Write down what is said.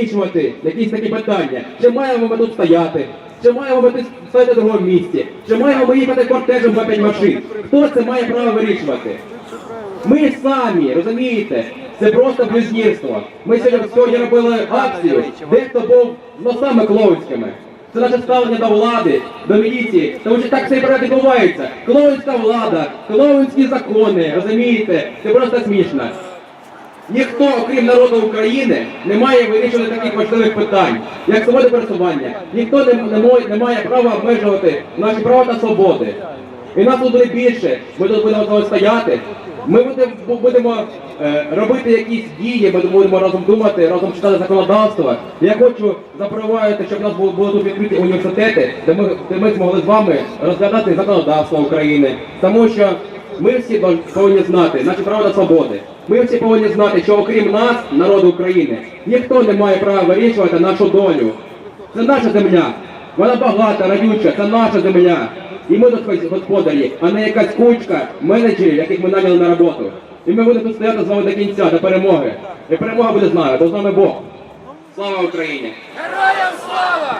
вирішувати якісь такі питання. Чи маємо ми тут стояти? Чи маємо ми стояти в другому місці? Чи маємо ми їхати кортежем за п'ять машин? Хто це має право вирішувати? Ми самі, розумієте? Це просто блюзнірство. Ми сьогодні, сьогодні робили акцію, дехто був з носами клоунськими. Це наше ставлення до влади, до міліції, тому що так все і відбувається. Клоунська влада, клоунські закони, розумієте? Це просто смішно. Ніхто, окрім народу України, не має вирішувати таких важливих питань, як свобода пересування. Ніхто не, не, має, не має права обмежувати наші права та свободи. І нас тут буде більше, ми тут будемо стояти. Ми будемо, будемо е, робити якісь дії, ми будемо разом думати, разом читати законодавство. Я хочу запровадити, щоб у нас були, були тут відкриті університети, де ми, де ми змогли з вами розглядати законодавство України. Тому що ми всі повинні знати наші права та свободи. Ми всі повинні знати, що окрім нас, народу України, ніхто не має права вирішувати нашу долю. Це наша земля. Вона багата, радюча, це наша земля. І ми тут господарі, а не якась кучка менеджерів, яких ми наняли на роботу. І ми будемо тут стояти з вами до кінця, до перемоги. І перемога буде з нами, бо з нами Бог. Слава Україні! Героям слава!